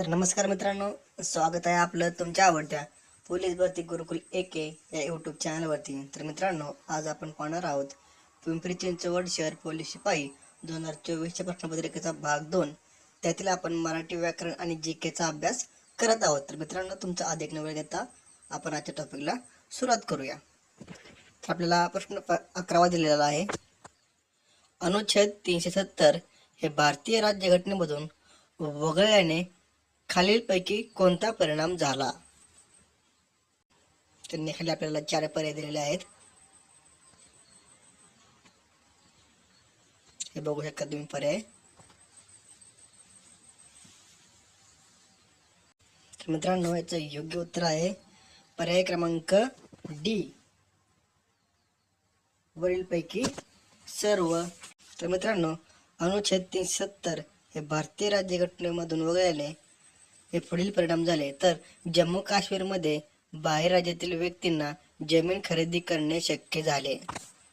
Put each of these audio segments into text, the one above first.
तर नमस्कार मित्रांनो स्वागत आहे आपलं तुमच्या आवडत्या पोलीस भरती गुरुकुल ए के या यूट्यूब चॅनलवरती तर मित्रांनो आज आपण पाहणार आहोत पिंपरी चिंचवड शहर पोलीस शिपाई दोन हजार चोवीसच्या प्रश्नपत्रिकेचा भाग दोन. त्यातील आपण मराठी व्याकरण आणि जी केचा अभ्यास करत आहोत. तर मित्रांनो तुमचा अधिक वेळ देता आपण आजच्या टॉपिकला सुरुवात करूया. तर आपल्याला प्रश्न अकरावा दिलेला आहे. अनुच्छेद तीनशे सत्तर हे भारतीय राज्यघटनेमधून वगळल्याने खालीलपैकी कोणता परिणाम झाला? त्यांनी खाली आपल्याला चार पर्याय दिलेले आहेत. हे बघू शकता तुम्ही पर्याय. तर मित्रांनो याचं योग्य उत्तर आहे पर्याय क्रमांक डी. वरीलपैकी सर्व. तर मित्रांनो अनुच्छेद तीनशे सत्तर हे भारतीय राज्यघटनेमधून वगळल्याने हे पुढील परिणाम झाले. तर जम्मू काश्मीरमध्ये बाहेर राज्यातील व्यक्तींना जमीन खरेदी करणे शक्य झाले.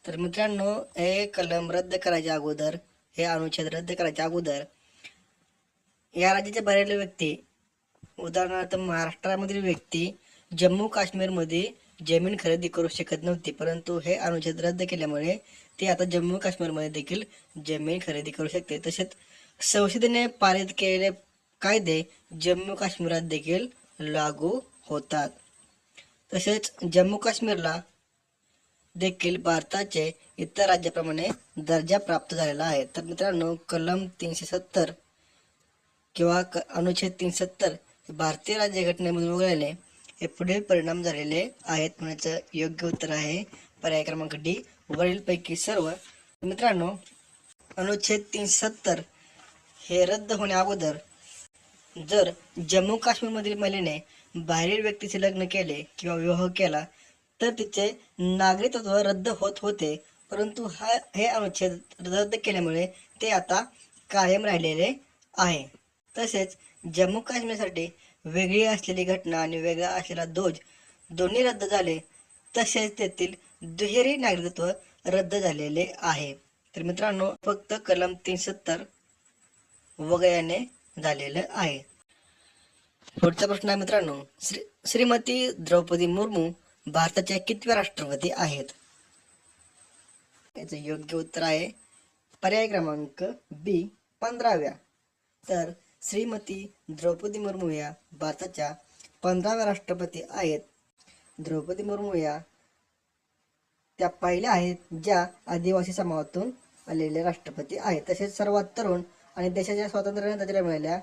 तर मित्रांनो हे कलम रद्द करायच्या अगोदर हे अनुच्छेद रद्द करायच्या अगोदर या राज्याच्या बाहेरील व्यक्ती उदाहरणार्थ महाराष्ट्रामधील व्यक्ती जम्मू काश्मीरमध्ये जमीन खरेदी करू शकत नव्हती. परंतु हे अनुच्छेद रद्द केल्यामुळे ते आता जम्मू काश्मीरमध्ये देखील जमीन खरेदी करू शकते. तसेच संसदेने पारित केलेले कायदे जम्मू काश्मीरात देखील लागू होतात. तसेच जम्मू काश्मीरला देखील भारताचे इतर राज्याप्रमाणे दर्जा प्राप्त झालेला आहे. तर मित्रांनो कलम तीनशे सत्तर किंवा क- अनुच्छेद तीनशे सत्तर हे भारतीय राज्यघटनेमधून वगळले हे पुढील परिणाम झालेले आहेत म्हणायचं योग्य उत्तर आहे. पर्याय क्रमांक डी वरीलपैकी सर्व. मित्रांनो अनुच्छेद तीनशे सत्तर हे रद्द होण्या अगोदर जर जम्मू काश्मीरमधील महिलेने बाहेरील व्यक्तीचे लग्न केले किंवा विवाह केला तर तिचे नागरिकत्व रद्द होत होते. परंतु हा हे अनुच्छेद रद्द केल्यामुळे ते आता कायम राहिलेले आहे. तसेच जम्मू काश्मीरसाठी वेगळी असलेली घटना आणि वेगळा असलेला दोज दोन्ही रद्द झाले. तसेच तेथील दुहेरी नागरिकत्व रद्द झालेले आहे. तर मित्रांनो फक्त कलम तीन सत्तर वगैरेने झालेलं आहे. पुढचा प्रश्न आहे मित्रांनो श्री श्रीमती द्रौपदी मुर्मू भारताच्या कितव्या राष्ट्रपती आहेत? याचं योग्य उत्तर आहे पर्याय क्रमांक बी पंधराव्या. तर श्रीमती द्रौपदी मुर्मू या भारताच्या पंधराव्या राष्ट्रपती आहेत. द्रौपदी मुर्मू या त्या पहिल्या आहेत ज्या आदिवासी समाजातून आलेल्या राष्ट्रपती आहेत. तसेच सर्वात तरुण आणि देशाच्या स्वातंत्र्यानंतर मिळालेल्या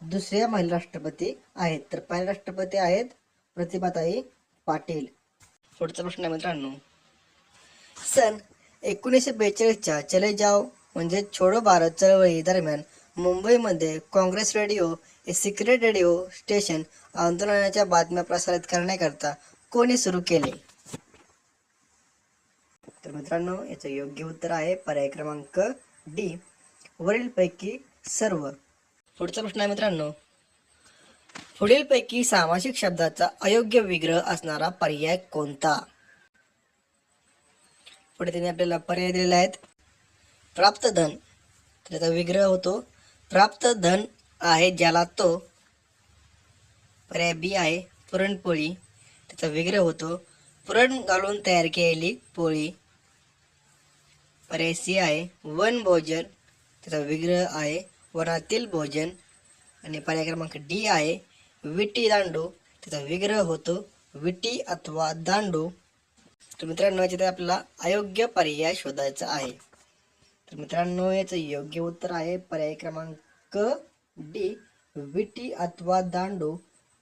दुसऱ्या महिला राष्ट्रपती आहेत. तर पहिल्या राष्ट्रपती आहेत प्रतिभाताई पाटील. पुढचा प्रश्न आहे मित्रांनो. सन एकोणीसशे बेचाळीसच्या चले जाव म्हणजे छोडो भारत चळवळी दरम्यान मुंबईमध्ये काँग्रेस रेडिओ हे सिक्रेट रेडिओ स्टेशन आंदोलनाच्या बातम्या प्रसारित करण्याकरता कोणी सुरू केले? तर मित्रांनो याचं योग्य उत्तर आहे पर्याय क्रमांक डी. वरीलपैकी सर्व. पुढचा प्रश्न आहे मित्रांनो. पुढीलपैकी सामासिक शब्दाचा अयोग्य विग्रह असणारा पर्याय कोणता? पुढे त्यांनी आपल्याला पर्याय दिलेला आहेत. प्राप्त धन. त्याचा विग्रह होतो. प्राप्त धन आहे ज्याला तो पर्याय बी आहे पुरणपोळी. त्याचा विग्रह होतो. पुरण घालून तयार केलेली पोळी. पर्याय सी आहे वन भोजन त्याचा विग्रह आहे. वनातील भोजन आणि पर्याय क्रमांक डी आहे. विटी दांडू. त्याचा विग्रह होतो. विटी अथवा दांडू. तर मित्रांनो याच्यात आपल्याला अयोग्य पर्याय शोधायचा आहे. तर मित्रांनो याचं योग्य उत्तर आहे पर्याय क्रमांक डी. विटी अथवा दांडू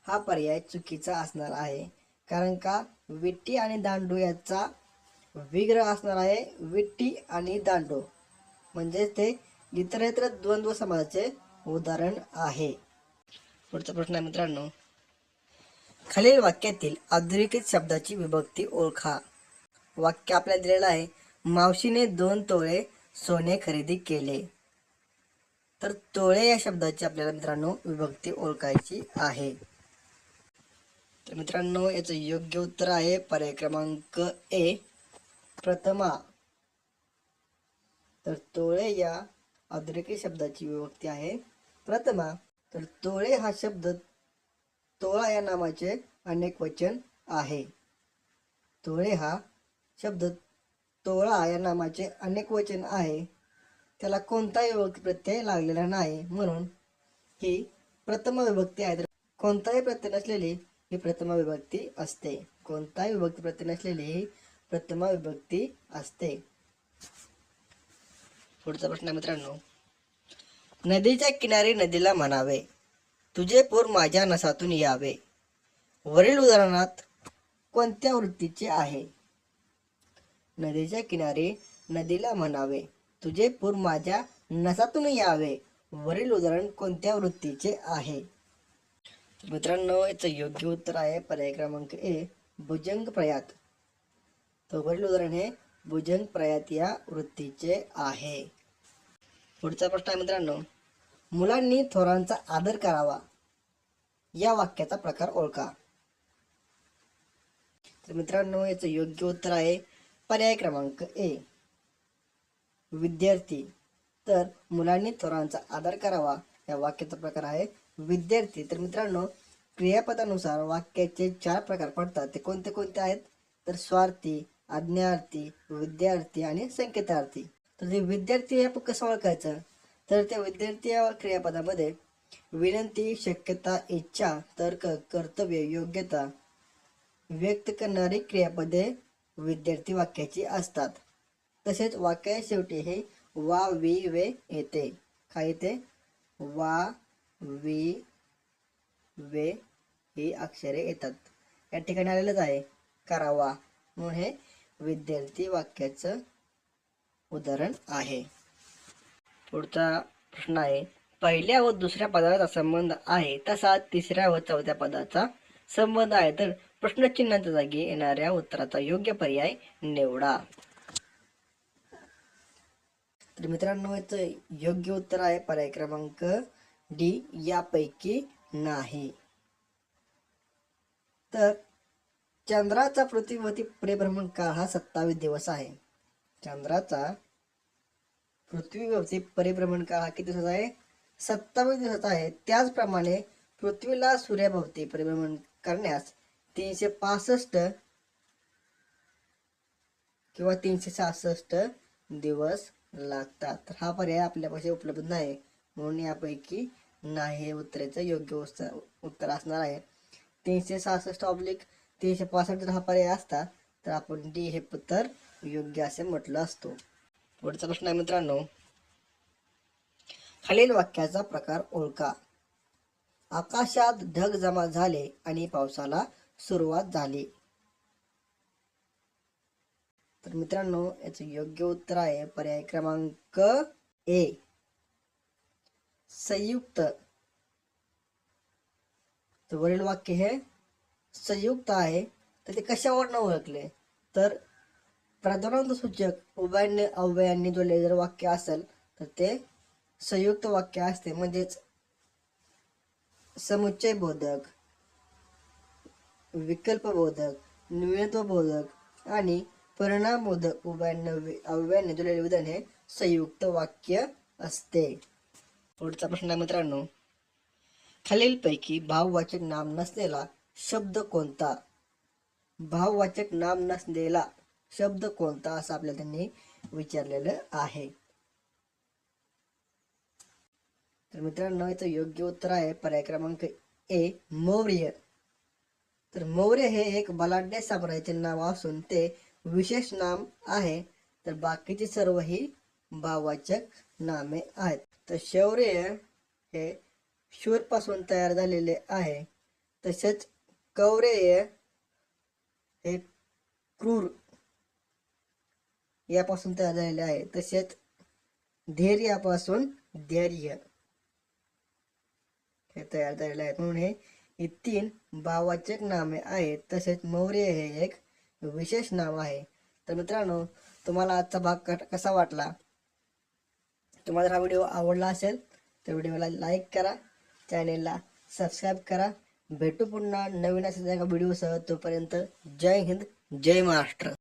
हा पर्याय चुकीचा असणार आहे. कारण का? विटी आणि दांडू याचा विग्रह असणार आहे. विटी आणि दांडू. म्हणजेच ते इतरेतर द्वंद्व समाजाचे उदाहरण आहे. पुढचा प्रश्न आहे मित्रांनो. खालील वाक्यातील आधुनिकित शब्दाची विभक्ती ओळखा. वाक्य आपल्याला दिलेलं आहे मावशीने दोन तोळे सोने खरेदी केले. तर तोळे या शब्दाची आपल्याला मित्रांनो विभक्ती ओळखायची आहे. तर मित्रांनो याचं योग्य उत्तर आहे पर्याय क्रमांक ए प्रथमा. तर तोळे या अद्रके शब्दाची विभक्ती आहे. प्रथमा तर तोळे हा शब्द तोळा या नामाचे अनेक वचन आहे. तोळे हा शब्द तोळा या नामाचे अनेक वचन आहे. त्याला कोणताही विभक्ती प्रत्यय लागलेला नाही. म्हणून ही प्रथम विभक्ती आहे. तर कोणताही प्रत्यय नसलेली ही प्रथम विभक्ती असते. कोणताही विभक्ती प्रत्यय नसलेली ही प्रथम विभक्ती असते. पुढचा प्रश्न आहे मित्रांनो. नदीच्या किनारी नदीला म्हणावे तुझे पूर माझ्या नसातून यावे. वरील उदाहरणात कोणत्या वृत्तीचे आहे? नदीच्या किनारी नदीला म्हणावे तुझे पूर माझ्या नसातून यावे. वरील उदाहरण कोणत्या वृत्तीचे आहे? मित्रांनो याचं योग्य उत्तर आहे पर्याय क्रमांक ए भुजंग प्रयात तर वरील उदाहरण हे भुजंग प्रयात या वृत्तीचे आहे. पुढचा प्रश्न आहे मित्रांनो मुलांनी थोरांचा आदर करावा या वाक्याचा प्रकार ओळखा. तर मित्रांनो याचं योग्य उत्तर आहे पर्याय क्रमांक ए. विद्यार्थी तर मुलांनी थोरांचा आदर करावा या वाक्याचा प्रकार आहे विद्यार्थी. तर मित्रांनो क्रियापदानुसार वाक्याचे चार प्रकार पडतात. ते कोणते कोणते आहेत? तर स्वार्थी आज्ञार्थी विद्यार्थी आणि संकेतार्थी. तर ते विद्यार्थी हे आपण कसं ओळखायचं? तर त्या विद्यार्थी या क्रियापदामध्ये विनंती शक्यता इच्छा तर्क कर्तव्य योग्यता व्यक्त करणारी क्रियापदे विद्यार्थी वाक्याची असतात. तसेच वाक्या शेवटी हे वा वी वे येते. काय येते? वा वी वे ही अक्षरे येतात. या ठिकाणी आलेलंच आहे. करावा. म्हणून हे विद्यार्थी वाक्याचं उदाहरण आहे. पुढचा प्रश्न आहे पहिल्या व दुसऱ्या पदाचा संबंध आहे तसा तिसऱ्या व चौथ्या पदाचा संबंध आहे. तर प्रश्नचिन्हाच्या जागी येणाऱ्या उत्तराचा योग्य पर्याय निवडा. तर मित्रांनो याचं योग्य उत्तर आहे पर्याय क्रमांक डी यापैकी नाही. तर चंद्राचा पृथ्वीवरती परिभ्रमण काळ हा सत्तावीस दिवस आहे. चंद्राचा पृथ्वीवरती परिभ्रमण काळ हा किती दिवसाचा आहे? सत्तावीस दिवसाचा आहे. त्याचप्रमाणे पृथ्वीला सूर्याभोवती परिभ्रमण करण्यास तीनशे पासष्ट किंवा तीनशे सहासष्ट दिवस लागतात. तर हा पर्याय आपल्यापाशी उपलब्ध नाही. म्हणून यापैकी नाही हे उत्तराचं योग्य उत्तर उत्तर असणार आहे. तीनशे सहासष्ट ऑब्लिक तीनशे पासष्ट जर हा पर्याय असता तर आपण डी हे उत्तर योग्य असे म्हटलं असतो. पुढचा प्रश्न आहे मित्रांनो. खालील वाक्याचा प्रकार ओळखा. आकाशात ढग जमा झाले आणि पावसाला सुरुवात झाली. तर मित्रांनो याचं योग्य उत्तर आहे पर्याय क्रमांक ए संयुक्त. तर वरील वाक्य हे संयुक्त आहे तर ते कशावरनं ओळखले? तर प्रधानांत सूचक उभयान्य अव्ययांनी जोडले जर वाक्य असेल तर ते संयुक्त वाक्य असते म्हणजेच समुच्चय बोधक विकल्प बोधक निवेत्व बोधक आणि परिणाम बोधक उभयान्य अव्ययाने जोडलेले विधान हे संयुक्त वाक्य असते. पुढचा प्रश्न आहे मित्रांनो. खालीलपैकी भाववाचक नाम नसलेला शब्द कोणता? भाववाचक नाम नसलेला शब्द कोणता असं आपल्याला त्यांनी विचारलेलं आहे. तर मित्रांनो याचं योग्य उत्तर आहे पर्याय क्रमांक ए मौर्य. तर मौर्य हे एक बलाढ्य साम्राज्याचे नाव असून ते विशेष नाम आहे. तर बाकीचे सर्व ही भाववाचक नामे आहेत. तर शौर्य हे शूरपासून तयार झालेले आहे. तसेच कौरेय हे क्रूर यापासून तयार झालेले आहे. तसेच धैर्यापासून धैर्य हे तयार झालेले आहेत. म्हणून हे ही तीन भावाचक नामे आहेत. तसेच मौर्य हे एक विशेष नाव आहे. तर मित्रांनो तुम्हाला आजचा भाग क- कसा वाटला? तुम्हाला हा व्हिडिओ आवडला असेल तर व्हिडिओला लाईक करा. चॅनेलला सबस्क्राईब करा. भेटू पुन्हा नवीन असेल एका व्हिडिओसह तोपर्यंत जय हिंद जय महाराष्ट्र.